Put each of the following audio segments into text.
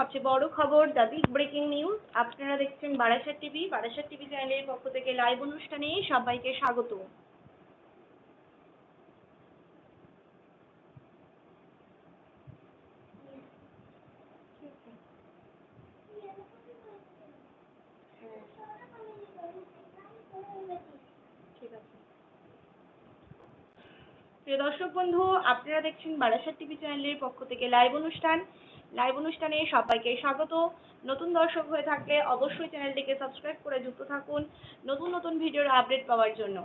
সবচেয়ে বড় খবর দ্য বিগ ব্রেকিং নিউজ। আপনারা দেখছেন বারাসাত টিভি। বারাসাত টিভি চ্যানেলের পক্ষ থেকে লাইভ অনুষ্ঠানে সবাইকে স্বাগত। প্রিয় দর্শক বন্ধু, আপনারা দেখছেন বারাসাত টিভি চ্যানেলের পক্ষ থেকে লাইভ অনুষ্ঠান। লাইভ অনুষ্ঠানে সবাইকে স্বাগত। নতুন দর্শক হয়ে থাকলে অবশ্যই চ্যানেলটিকে সাবস্ক্রাইব করে যুক্ত থাকুন নতুন নতুন ভিডিওর আপডেট পাওয়ার জন্য।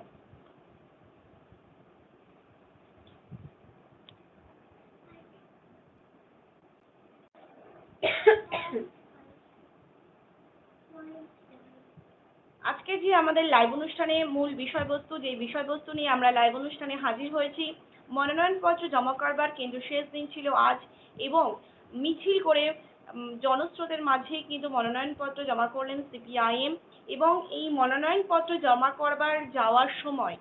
আজকে যে আমাদের লাইভ অনুষ্ঠানে মূল বিষয়বস্তু, যে বিষয়বস্তু নিয়ে আমরা লাইভ অনুষ্ঠানে হাজির হয়েছি, মনোনয়নপত্র জমা করবার কিন্তু শেষ দিন ছিল আজ এবং মিছিল করে জনস্রোতের মাঝে কিন্তু মনোনয়নপত্র জমা করলেন সিপিআইএম এবং এই মনোনয়নপত্র জমা করবার যাওয়ার সময়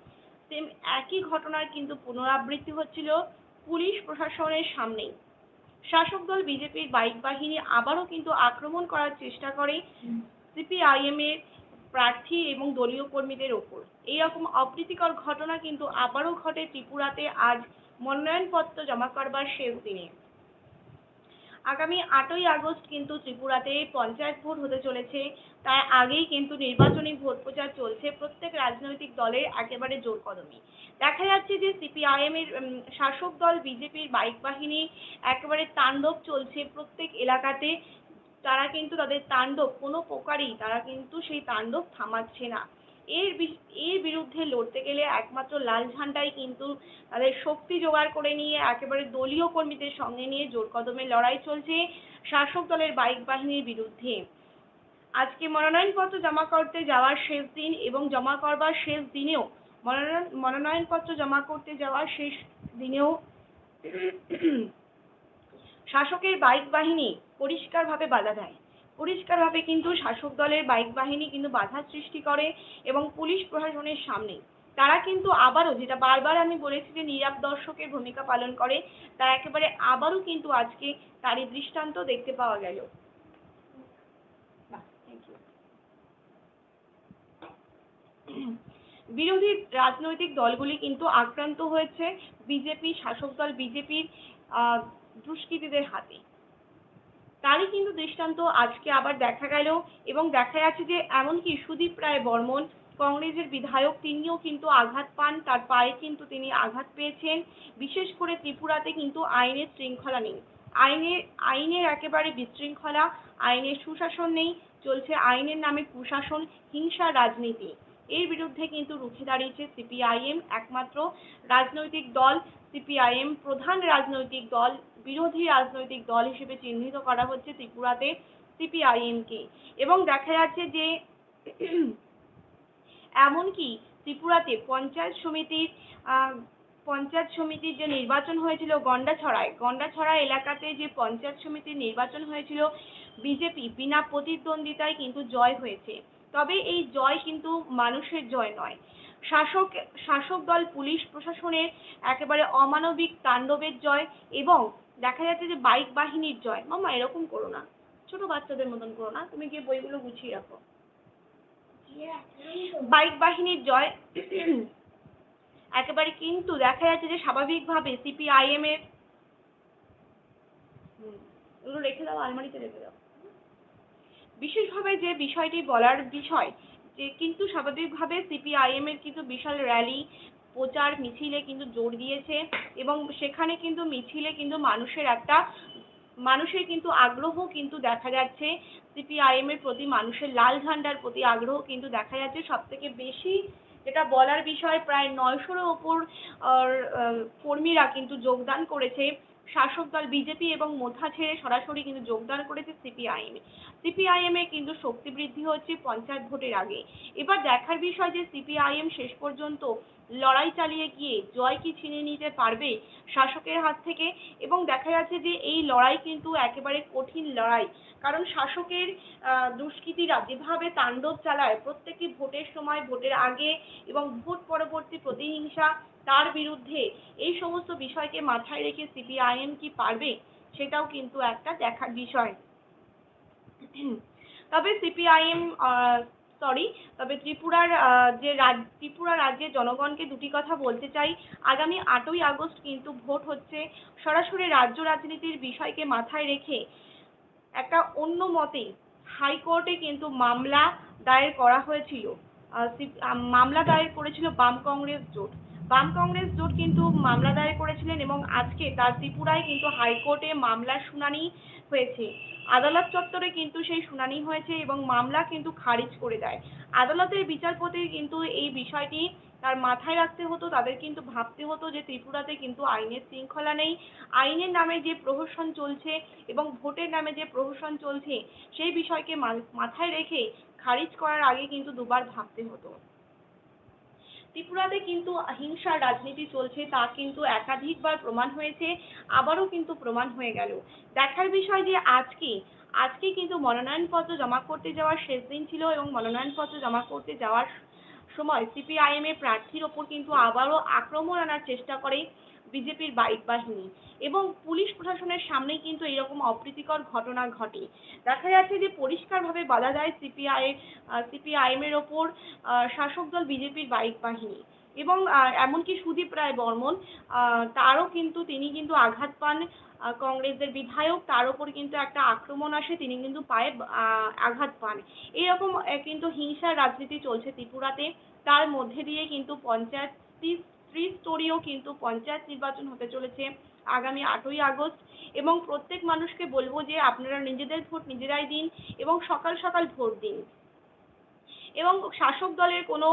সেম একই ঘটনার কিন্তু পুনরাবৃত্তি হচ্ছিল পুলিশ প্রশাসনের সামনেই। শাসক দল বিজেপির বাইক বাহিনী আবারও কিন্তু আক্রমণ করার চেষ্টা করে সিপিআইএম এর প্রার্থী এবং দলীয় কর্মীদের ওপর। এইরকম অপ্রীতিকর ঘটনা কিন্তু আবারও ঘটে ত্রিপুরাতে আজ মনোনয়নপত্র জমা করবার শেষ দিনে। আগামী আটই আগস্ট কিন্তু ত্রিপুরাতে পঞ্চায়েত ভোট হতে চলেছে। তার আগেই কিন্তু নির্বাচনী ভোট প্রচার চলছে প্রত্যেক রাজনৈতিক দলের একেবারে জোর কদমে। দেখা যাচ্ছে যে সিপিআইএম এর শাসক দল বিজেপির বাইক বাহিনী একেবারে তাণ্ডব চলছে প্রত্যেক এলাকাতে। তারা কিন্তু তাদের তাণ্ডব, কোনো প্রকারেই তারা কিন্তু সেই তাণ্ডব থামাচ্ছে না। এর এর বিরুদ্ধে লড়তে গেলে একমাত্র লাল ঝান্ডাই কিন্তু তাদের শক্তি জোগাড় করে নিয়ে একেবারে দলীয় কর্মীদের সঙ্গে নিয়ে জোর কদমে লড়াই চলছে শাসক দলের বাইক বাহিনীর বিরুদ্ধে। আজকে মনোনয়নপত্র জমা করতে যাওয়ার শেষ দিন এবং জমা করবার শেষ দিনেও মনোনয়ন, মনোনয়নপত্র জমা করতে যাওয়ার শেষ দিনেও শাসকের বাইক বাহিনী পরিষ্কারভাবে বাধা দেয়। পরিষ্কারভাবে কিন্তু শাসক দলের বাইক বাহিনী কিন্তু বাধা সৃষ্টি করে এবং পুলিশ প্রশাসনের সামনে। তারা কিন্তু আবারও, যেটা বারবার আমি বলেছি যে নীরব দর্শকের ভূমিকা পালন করে তা একেবারে আবারও কিন্তু আজকে তারই দৃষ্টান্ত দেখতে পাওয়া গেল. বিরোধী রাজনৈতিক দলগুলি কিন্তু আক্রান্ত হয়েছে বিজেপি শাসক দল বিজেপির দুষ্কৃতীদের হাতে। তারই কিন্তু দৃষ্টান্ত আজকে আবার দেখা গেল এবং দেখা যাচ্ছে যে এমনকি সুদীপ রায় বর্মন, কংগ্রেসের বিধায়ক, তিনিও কিন্তু আঘাত পান, তার পায়ে কিন্তু তিনি আঘাত পেয়েছেন। বিশেষ করে ত্রিপুরাতে কিন্তু আইনের শৃঙ্খলা নেই। আইনের আইনের একেবারে বিশৃঙ্খলা, আইনের সুশাসন নেই, চলছে আইনের নামে কুশাসন হিংসা রাজনীতি। এর বিরুদ্ধে কিন্তু রুখে দাঁড়িয়েছে সিপিআইএম, একমাত্র রাজনৈতিক দল, সিপিআইএম প্রধান রাজনৈতিক দল বিরোধী রাজনৈতিক দল হিসেবে চিহ্নিত করা হচ্ছে ত্রিপুরাতে সিপিআইএম কে এবং দেখা যাচ্ছে যে এমনকি ত্রিপুরাতে পঞ্চায়েত সমিতির পঞ্চায়েত সমিতির যে নির্বাচন হয়েছিল গন্ডাছড়ায়, গন্ডাছড়া এলাকাতে যে পঞ্চায়েত সমিতির নির্বাচন হয়েছিল, বিজেপি বিনা প্রতিদ্বন্দ্বিতায় কিন্তু জয় হয়েছে। তবে এই জয় কিন্তু মানুষের জয় নয়। শাসক শাসক দল, পুলিশ প্রশাসনের একেবারে অমানবিক তাণ্ডবের জয় এবং দেখা যাচ্ছে যে বাইক বাহিনীর জয়। মামা, এরকম করো না। ছোট বাচ্চাদের মতন করো না। তুমি গিয়ে বইগুলো গুছিয়ে রাখো। বাইক বাহিনীর জয়। একেবারে কিন্তু দেখা যাচ্ছে যে স্বাভাবিকভাবে সিপিআইএম এর এগুলো রেখে দাও, আলমারিতে রেখে দাও। বিশেষভাবে যে বিষয়টি বলার বিষয়, যে কিন্তু স্বাভাবিকভাবে সিপিআইএম এর কিন্তু বিশাল র্যালি প্রচার মিছিলে কিন্তু জোর দিয়েছে এবং সেখানে কিন্তু মিছিলে কিন্তু মানুষের একটা, মানুষের কিন্তু আগ্রহ কিন্তু দেখা যাচ্ছে। সিপিআইএম এর প্রতি মানুষের লাল ঝান্ডার প্রতি আগ্রহ কিন্তু দেখা যাচ্ছে। সব থেকে বেশি যেটা বলার বিষয়, প্রায় নয়শোর ওপর কর্মীরা কিন্তু যোগদান করেছে। শাসক দল বিজেপি এবং মোথা ছেড়ে সরাসরি কিন্তু যোগদান করেছে সিপিআইএম সিপিআইএম এ। কিন্তু শক্তি বৃদ্ধি হচ্ছে পঞ্চায়েত ভোটের আগে। এবার দেখার বিষয় যে সিপিআইএম শেষ পর্যন্ত লড়াই চালিয়ে গিয়ে জয় কি ছিনিয়ে নিতে পারবে শাসকের হাত থেকে? এবং দেখা যাচ্ছে যে এই লড়াই কিন্তু একেবারে কঠিন লড়াই। কারণ শাসকের দুষ্কৃতীরা যেভাবে তাণ্ডব চালায়, প্রত্যেকটি ভোটের সময় ভোটের আগে এবং ভোট পরবর্তী প্রতিহিংসা তার বিরুদ্ধে, এই সমস্ত বিষয়কে মাথায় রেখে সিপিআইএম কি পারবে? সেটাও কিন্তু একটা দেখার বিষয়। তবে সিপিআইএম সরি তবে ত্রিপুরার যে রাজ, ত্রিপুরা রাজ্যের জনগণকে দুটি কথা বলতে চাই। আগামী আটই আগস্ট কিন্তু ভোট হচ্ছে সরাসরি রাজ্য রাজনীতির বিষয়কে মাথায় রেখে। একটা অন্য মতে, হাইকোর্টে কিন্তু মামলা দায়ের করা হয়েছিল। মামলা দায়ের করেছিল বাম কংগ্রেস জোট। বাম কংগ্রেস জোট কিন্তু মামলা দায়ের করেছিলেন এবং আজকে তার ত্রিপুরায় কিন্তু হাইকোর্টে মামলার শুনানি হয়েছে। আদালত চত্বরে কিন্তু সেই শুনানি হয়েছে এবং মামলা কিন্তু খারিজ করে দেয়। আদালতের বিচারপতি কিন্তু এই বিষয়টি তার মাথায় রাখতে হতো, তাদের কিন্তু ভাবতে হতো যে ত্রিপুরাতে কিন্তু আইনের শৃঙ্খলা নেই। আইনের নামে যে প্রহসন চলছে এবং ভোটের নামে যে প্রহসন চলছে, সেই বিষয়কে মাথায় রেখে খারিজ করার আগে কিন্তু দুবার ভাবতে হতো। ত্রিপুরাতে কিন্তু হিংসার রাজনীতি চলছে, তা কিন্তু একাধিকবার প্রমাণ হয়েছে, আবারও কিন্তু প্রমাণ হয়ে গেল। দেখার বিষয় যে আজকে আজকে কিন্তু মনোনয়নপত্র জমা করতে যাওয়ার শেষ দিন ছিল এবং মনোনয়নপত্র জমা করতে যাওয়ার সময় সিপিআইএম এর প্রার্থীর ওপর কিন্তু আবারও আক্রমণ আনার চেষ্টা করে। বিজেপির বাইক বাহিনী এবং পুলিশ প্রশাসনের সামনেই কিন্তু এরকম অপ্রীতিকর ঘটনা ঘটে। দেখা যাচ্ছে যে পরিষ্কারভাবে বলা যায় সিপিআই সিপিআইএম এর ওপর শাসক দল বিজেপির বাইক বাহিনী। এবং এমনকি সুদীপ রায় বর্মন তারও কিন্তু তিনি কিন্তু আঘাত পান কংগ্রেসের বিধায়ক, তার উপর কিন্তু একটা আক্রমণ আসে, তিনি কিন্তু পায়ে আঘাত পান। এরকম কিন্তু হিংসার রাজনীতি চলছে ত্রিপুরাতে। তার মধ্যে দিয়ে কিন্তু পঞ্চায়েত ত্রিস্তরীয় কিন্তু পঞ্চায়েত নির্বাচন হতে চলেছে আগামী আটই আগস্ট এবং প্রত্যেক মানুষকে বলব যে আপনারা নিজেদের ভোট নিজেরাই দিন এবং সকাল সকাল ভোট দিন। এবং শাসক দলের কোনো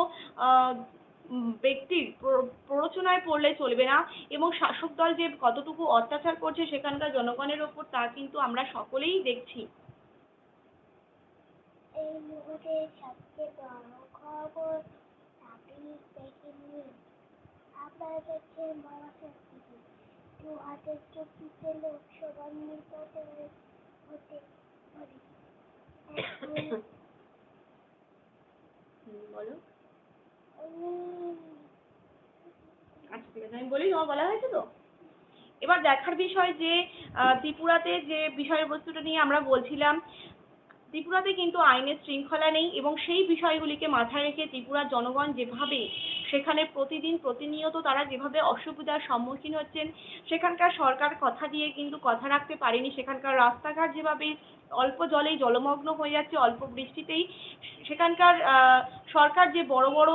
ব্যক্তির প্র- প্ররোচনায় পড়লে চলবে না এবং শাসক দল যে কতটুকু অত্যাচার করছে সেখানকার জনগণের ওপর তা কিন্তু আমরা সকলেই দেখছি। এই মুহূর্তের সবচেয়ে বড় খবর টিভি দু হাজার চব্বিশে হতে পারে। বলো। আচ্ছা ঠিক আছে আমি বলি তোমার বলা হয়েছে তো? এবার দেখার বিষয় যে ত্রিপুরাতে যে বিষয়বস্তুটা নিয়ে আমরা বলছিলাম ত্রিপুরাতে কিন্তু আইনের শৃঙ্খলা নেই এবং সেই বিষয়গুলিকে মাথায় রেখে ত্রিপুরার জনগণ যেভাবে সেখানে প্রতিদিন প্রতিনিয়ত তারা যেভাবে অসুবিধার সম্মুখীন হচ্ছেন, সেখানকার সরকার কথা দিয়ে কিন্তু কথা রাখতে পারেনি। সেখানকার রাস্তাঘাট যেভাবে অল্প জলেই জলমগ্ন হয়ে যাচ্ছে, অল্প বৃষ্টিতেই, সেখানকার সরকার যে বড় বড়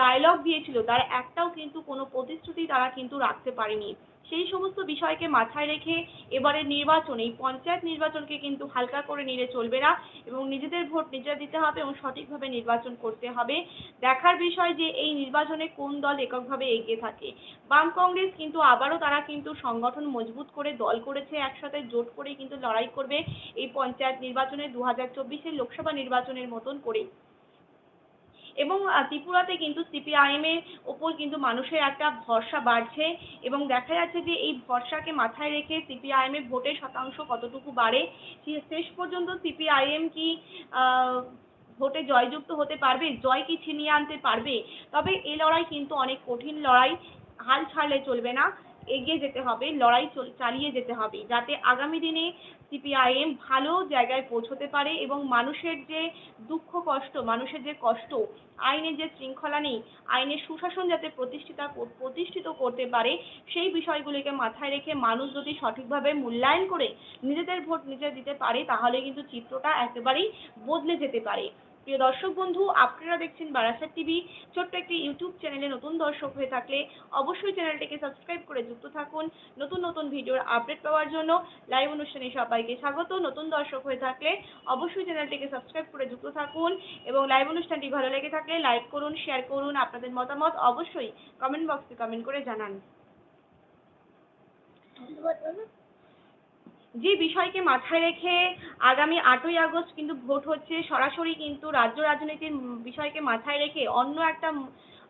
ডায়লগ দিয়েছিল, তার একটাও কিন্তু কোনো প্রতিশ্রুতি তারা কিন্তু রাখতে পারেনি। সেই সমস্ত বিষয়কে মাথায় রেখে এবারে নির্বাচন, এই পঞ্চায়েত নির্বাচনকে কিন্তু হালকা করে নিলে চলবে না এবং নিজেদের ভোট নিজেরা দিতে হবে এবং সঠিকভাবে নির্বাচন করতে হবে। দেখার বিষয় যে এই নির্বাচনে কোন দল এককভাবে এগিয়ে থাকে। বাম কংগ্রেস কিন্তু আবারও তারা কিন্তু সংগঠন মজবুত করে দল করেছে, একসাথে জোট করে কিন্তু লড়াই করবে এই পঞ্চায়েত নির্বাচনে দু হাজার চব্বিশের লোকসভা নির্বাচনের মতন করে এবং ত্রিপুরাতে কিন্তু সিপিআইএম এর ওপর কিন্তু মানুষের একটা ভরসা বাড়ছে এবং দেখা যাচ্ছে যে এই ভরসাকে মাথায় রেখে সিপিআইএম এর ভোটের শতাংশ কতটুকু বাড়ে শেষ পর্যন্ত সিপিআইএম কি ভোটে জয়যুক্ত হতে পারবে, জয় কি ছিনিয়ে আনতে পারবে? তবে এই লড়াই কিন্তু অনেক কঠিন লড়াই, হাল ছাড়লে চলবে না, এগিয়ে যেতে হবে, লড়াই চল- চালিয়ে যেতে হবে, যাতে আগামী দিনে সিপিআইএম ভালো জায়গায় পৌঁছতে পারে এবং মানুষের যে দুঃখ কষ্ট, মানুষের যে কষ্ট, আইনের যে শৃঙ্খলা নেই, আইনের সুশাসন যাতে প্রতিষ্ঠিতা প্রতিষ্ঠিত করতে পারে, সেই বিষয়গুলিকে মাথায় রেখে মানুষ যদি সঠিকভাবে মূল্যায়ন করে নিজেদের ভোট নিজে দিতে পারে, তাহলে কিন্তু চিত্রটা একেবারেই বদলে যেতে পারে। প্রিয় দর্শক বন্ধু, আপনারা দেখছেন বারাসাত টিভি। ছোট্ট একটি ইউটিউব চ্যানেলে নতুন দর্শক হয়ে থাকলে অবশ্যই চ্যানেলটিকে সাবস্ক্রাইব করে যুক্ত থাকুন। নতুন নতুন ভিডিওর আপডেট পাওয়ার জন্য লাইভ অনুষ্ঠানে সবাইকে স্বাগত। নতুন দর্শক হয়ে থাকলে অবশ্যই চ্যানেলটিকে সাবস্ক্রাইব করে যুক্ত থাকুন এবং লাইভ অনুষ্ঠানটি ভালো লেগে থাকলে লাইক করুন, শেয়ার করুন, আপনাদের মতামত অবশ্যই কমেন্ট বক্সে কমেন্ট করে জানান। ধন্যবাদ যে বিষয়কে মাথায় রেখে আগামী আটই আগস্ট কিন্তু ভোট হচ্ছে, সরাসরি কিন্তু রাজ্য রাজনীতির বিষয়কে মাথায় রেখে অন্য একটা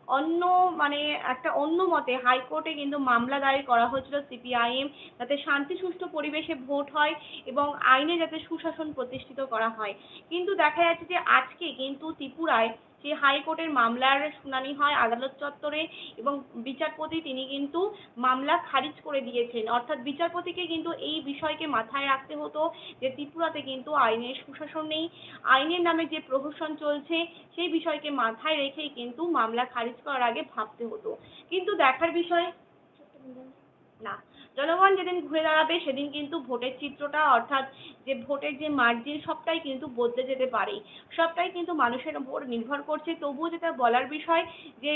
অন্য মানে একটা অন্য মতে হাইকোর্টে কিন্তু মামলা দায়ের করা হয়েছিল সিপিআইএম যাতে শান্তি সুষ্ঠু পরিবেশে ভোট হয় এবং আইনে যাতে সুশাসন প্রতিষ্ঠিত করা হয়। কিন্তু দেখা যাচ্ছে যে আজকে কিন্তু ত্রিপুরায় সেই হাইকোর্টের মামলার শুনানি হয় আদালত চত্বরে এবং বিচারপতি তিনি কিন্তু মামলা খারিজ করে দিয়েছেন। অর্থাৎ বিচারপতিকে কিন্তু এই বিষয়কে মাথায় রাখতে হতো যে ত্রিপুরাতে কিন্তু আইনের সুশাসন নেই। আইনের নামে যে প্রহসন চলছে, সেই বিষয়কে মাথায় রেখেই কিন্তু মামলা খারিজ করার আগে ভাবতে হতো। কিন্তু দেখার বিষয় না। জনগণ যেদিন ঘুরে দাঁড়াবে, সেদিন কিন্তু ভোটের চিত্রটা অর্থাৎ যে ভোটের যে মার্জিন সবটাই কিন্তু বদলে যেতে পারে। সবটাই কিন্তু মানুষের উপর নির্ভর করছে। তবুও যেটা বলার বিষয় যে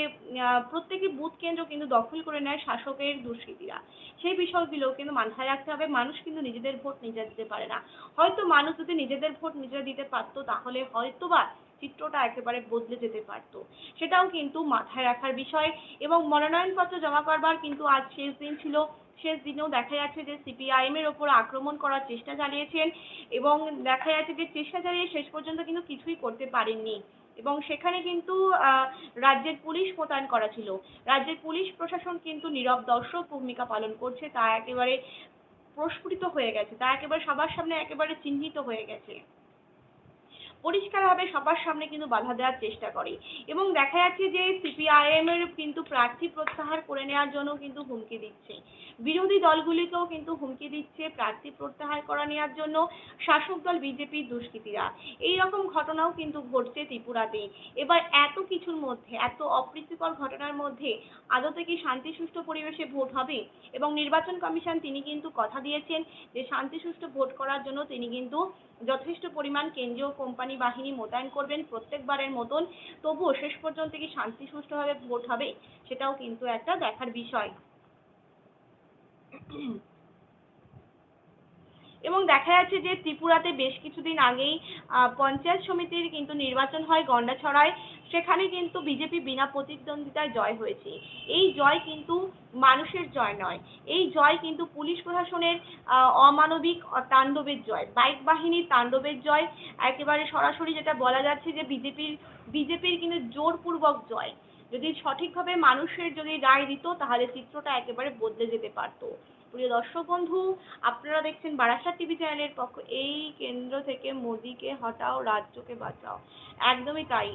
প্রত্যেকটি বুথ কেন্দ্র কিন্তু দখল করে নেয় শাসকের দুষ্কৃতীরা। সেই বিষয়গুলো কিন্তু মাথায় রাখতে হবে। মানুষ কিন্তু নিজেদের ভোট নিজেরা দিতে পারে না। হয়তো মানুষ যদি নিজেদের ভোট নিজেরা দিতে পারতো, তাহলে হয়তোবা চিত্রটা একেবারে বদলে যেতে পারতো। সেটাও কিন্তু মাথায় রাখার বিষয়। এবং মনোনয়নপত্র জমা করবার কিন্তু আজ শেষ দিন ছিল। শেষ দিনেও দেখা যাচ্ছে যে সিপিআইএম এর ওপর আক্রমণ করার চেষ্টা চালিয়েছেন এবং দেখা যাচ্ছে যে চেষ্টা চালিয়ে শেষ পর্যন্ত কিন্তু কিছুই করতে পারেননি। এবং সেখানে কিন্তু রাজ্যের পুলিশ মোতায়েন করা ছিল। রাজ্যের পুলিশ প্রশাসন কিন্তু নীরব দর্শক ভূমিকা পালন করছে। তা একেবারে প্রস্ফুটিত হয়ে গেছে। তা একেবারে সবার সামনে একেবারে চিহ্নিত হয়ে গেছে। পরিষ্কারভাবে সবার সামনে কিন্তু বাধা দেওয়ার চেষ্টা করে। এবং দেখা যাচ্ছে যে সিপিআইএম এর কিন্তু প্রার্থী প্রত্যাহার করে নেওয়ার জন্য কিন্তু হুমকি দিচ্ছে। বিরোধী দলগুলিকেও কিন্তু হুমকি দিচ্ছে প্রার্থী প্রত্যাহার করা নেওয়ার জন্য শাসক দল বিজেপির দুষ্কৃতীরা। এই রকম ঘটনাও কিন্তু ঘটছে ত্রিপুরাতে। এবার এত কিছুর মধ্যে, এত অপ্রীতিকর ঘটনার মধ্যে আদতে কি শান্তি সুষ্ঠু পরিবেশে ভোট হবে? এবং নির্বাচন কমিশন তিনি কিন্তু কথা দিয়েছেন যে শান্তি সুষ্ঠু ভোট করার জন্য তিনি কিন্তু যথেষ্ট পরিমাণ কেন্দ্রীয় কোম্পানি বাহিনী মোতায়েন করবেন প্রত্যেকবারের মতন। তবুও শেষ পর্যন্ত কি শান্তি সুষ্ঠুভাবে ভোট হবে, সেটাও কিন্তু একটা দেখার বিষয়। এবং দেখা যাচ্ছে যে ত্রিপুরাতে বেশ কিছুদিন আগেই পঞ্চায়েত সমিতির কিন্তু নির্বাচন হয় গন্ডাছড়ায়। সেখানে কিন্তু বিজেপি বিনা প্রতিদ্বন্দ্বিতায় জয় হয়েছে। এই জয় কিন্তু মানুষের জয় নয়। এই জয় কিন্তু পুলিশ প্রশাসনের অমানবিক তাণ্ডবের জয়। বাইক বাহিনীর তাণ্ডবের জয়। একেবারে সরাসরি যেটা বলা যাচ্ছে যে বিজেপির বিজেপির কিন্তু জোরপূর্বক জয়। যদি সঠিকভাবে মানুষের যদি রায় দিত, তাহলে চিত্রটা একেবারে বদলে যেতে পারতো। প্রিয় দর্শক বন্ধু, আপনারা দেখছেন বারাসাত টিভি চ্যানেলের পক্ষ, এই কেন্দ্র থেকে মোদিকে হটাও, রাজ্যকে বাঁচাও। একদমই তাই।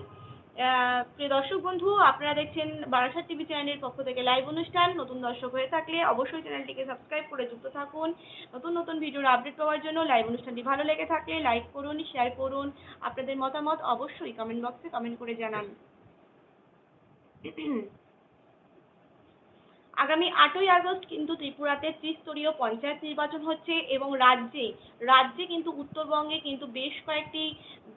প্রিয় দর্শক বন্ধু, আপনারা দেখছেন বারাসাত টিভি চ্যানেলের পক্ষ থেকে লাইভ অনুষ্ঠান। নতুন দর্শক হয়ে থাকলে অবশ্যই চ্যানেলটিকে সাবস্ক্রাইব করে যুক্ত থাকুন। নতুন নতুন ভিডিওর আপডেট পাওয়ার জন্য লাইভ অনুষ্ঠানটি ভালো লেগে থাকলে লাইক করুন শেয়ার করুন। আপনাদের মতামত অবশ্যই কমেন্ট বক্সে কমেন্ট করে জানান। আগামী আটই আগস্ট কিন্তু ত্রিপুরাতে ত্রিস্তরীয় পঞ্চায়েত নির্বাচন হচ্ছে এবং রাজ্যে রাজ্যে কিন্তু উত্তরবঙ্গে কিন্তু বেশ কয়েকটি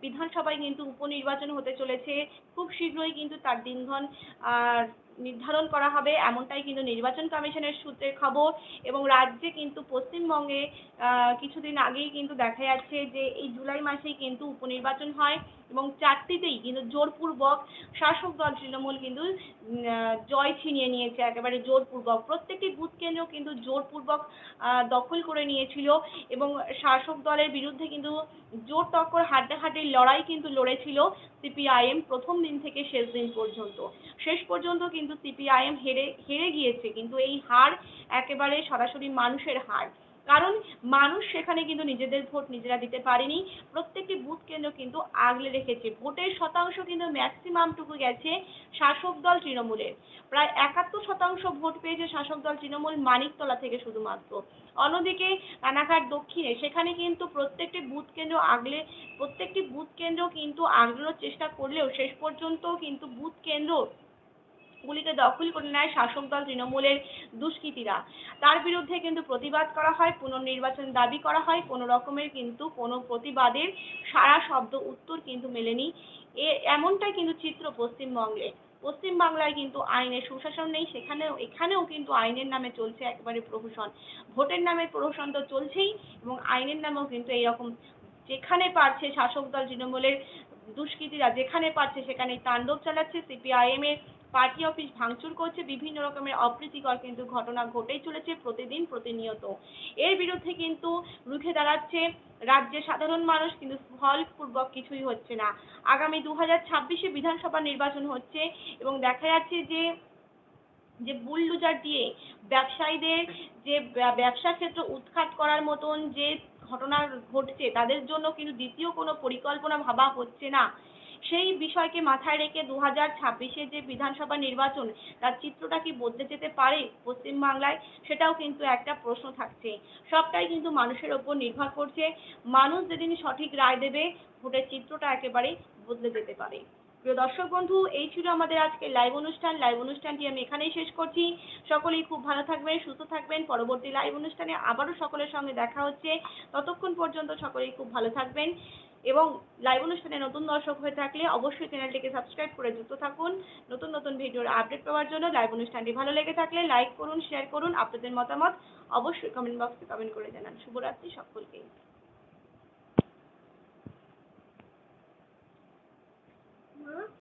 বিধানসভায় কিন্তু উপনির্বাচন হতে চলেছে। খুব শীঘ্রই কিন্তু তার দিনক্ষণ আহ, নির্ধারণ করা হবে, এমনটাই কিন্তু নির্বাচন কমিশনের সূত্রের খবর এবং রাজ্যে কিন্তু পশ্চিমবঙ্গে কিছুদিন আগেই কিন্তু দেখা যাচ্ছে যে এই জুলাই মাসেই কিন্তু উপনির্বাচন হয় এবং চারটিতেই কিন্তু জোরপূর্বক শাসক দল তৃণমূল কিন্তু জয় ছিনিয়ে নিয়েছে, একেবারে জোরপূর্বক। প্রত্যেকটি বুথ কেন্দ্র কিন্তু জোরপূর্বক দখল করে নিয়েছিল এবং শাসক দলের বিরুদ্ধে কিন্তু জোর টক্কর হাড্ডাহাড্ডির লড়াই কিন্তু লড়েছিল সিপিআইএম প্রথম দিন থেকে শেষ দিন পর্যন্ত। শেষ পর্যন্ত কিন্তু সিপিআইএম হেরে হেরে গিয়েছে। কিন্তু এই হার একেবারে সরাসরি মানুষের হার। কারণ মানুষ সেখানে কিন্তু নিজেদের ভোট নিজেরা দিতে পারেনি। প্রত্যেকটি বুথ কেন্দ্র কিন্তু আগলে রেখেছে। ভোটের শতাংশ কিন্তু ম্যাক্সিমামটুকু গেছে শাসক দল তৃণমূলের। প্রায় একাত্তর শতাংশ ভোট পেয়েছে শাসক দল তৃণমূল মানিকতলা থেকে শুধুমাত্র। অন্যদিকে রানাঘাট দক্ষিণে, সেখানে কিন্তু প্রত্যেকটি বুথ কেন্দ্র আগলে, প্রত্যেকটি বুথ কেন্দ্র কিন্তু আগলানোর চেষ্টা করলেও শেষ পর্যন্ত কিন্তু বুথ কেন্দ্র গুলিকে দখল করে নেয় শাসক দল তৃণমূলের দুষ্কৃতীরা। তার বিরুদ্ধে কিন্তু প্রতিবাদ করা হয়, পুনর্নির্বাচন দাবি করা হয়, কোনো রকমের কিন্তু কোনো প্রতিবাদের সারা শব্দ উত্তর কিন্তু মেলেনি। এ, এমনটাই কিন্তু চিত্র পশ্চিমবঙ্গে। পশ্চিমবাংলায় কিন্তু আইনের সুশাসন নেই, সেখানেও, এখানেও কিন্তু আইনের নামে চলছে একেবারে প্রহসন। ভোটের নামে প্রহসন তো চলছেই এবং আইনের নামেও কিন্তু এইরকম যেখানে পারছে শাসক দল তৃণমূলের দুষ্কৃতীরা যেখানে পারছে সেখানে তাণ্ডব চালাচ্ছে সিপিআইএম এর পার্টি অফিস ভাঙচুর করছে বিভিন্ন রকমের অপ্রীতিকর কিন্তু ঘটনা ঘটেই চলেছে প্রতিদিন প্রতিনিয়ত। এর বিরুদ্ধে কিন্তু রুখে দাঁড়াচ্ছে রাজ্যের সাধারণ মানুষ, কিন্তু ফলপূর্বক কিছুই হচ্ছে না। আগামী দু হাজার ছাব্বিশে বিধানসভা নির্বাচন হচ্ছে এবং দেখা যাচ্ছে যে যে বুলডুজার দিয়ে ব্যবসায়ীদের যে ব্যবসা ক্ষেত্র উৎখাত করার মতন যে ঘটনা ঘটছে, তাদের জন্য কিন্তু দ্বিতীয় কোনো পরিকল্পনা ভাবা হচ্ছে না। সেই বিষয়কে মাথায় রেখে দু হাজার ছাব্বিশে যে বিধানসভা নির্বাচন, তার চিত্রটা কি বদলে যেতে পারে পশ্চিমবাংলায়? সেটাও কিন্তু একটা প্রশ্ন থাকছে। সবটাই কিন্তু মানুষের ওপর নির্ভর করছে। মানুষ যেদিন সঠিক রায় দেবে, ভোটের চিত্রটা একেবারে বদলে যেতে পারে। প্রিয় দর্শক বন্ধু, এই ছিল আমাদের আজকে লাইভ অনুষ্ঠান। লাইভ অনুষ্ঠানটি আমি এখানেই শেষ করছি। সকলেই খুব ভালো থাকবেন, সুস্থ থাকবেন। পরবর্তী লাইভ অনুষ্ঠানে আবারও সকলের সঙ্গে দেখা হচ্ছে। ততক্ষণ পর্যন্ত সকলেই খুব ভালো থাকবেন। এবং লাইভ অনুষ্ঠানে নতুন দর্শক হয়ে থাকলে অবশ্যই চ্যানেলটিকে সাবস্ক্রাইব করে যুক্ত থাকুন। নতুন নতুন ভিডিওর আপডেট পাওয়ার জন্য লাইভ অনুষ্ঠানটি ভালো লেগে থাকলে লাইক করুন শেয়ার করুন, আপনাদের মতামত অবশ্যই কমেন্ট বক্সে কমেন্ট করে জানান। শুভরাত্রি সকলকে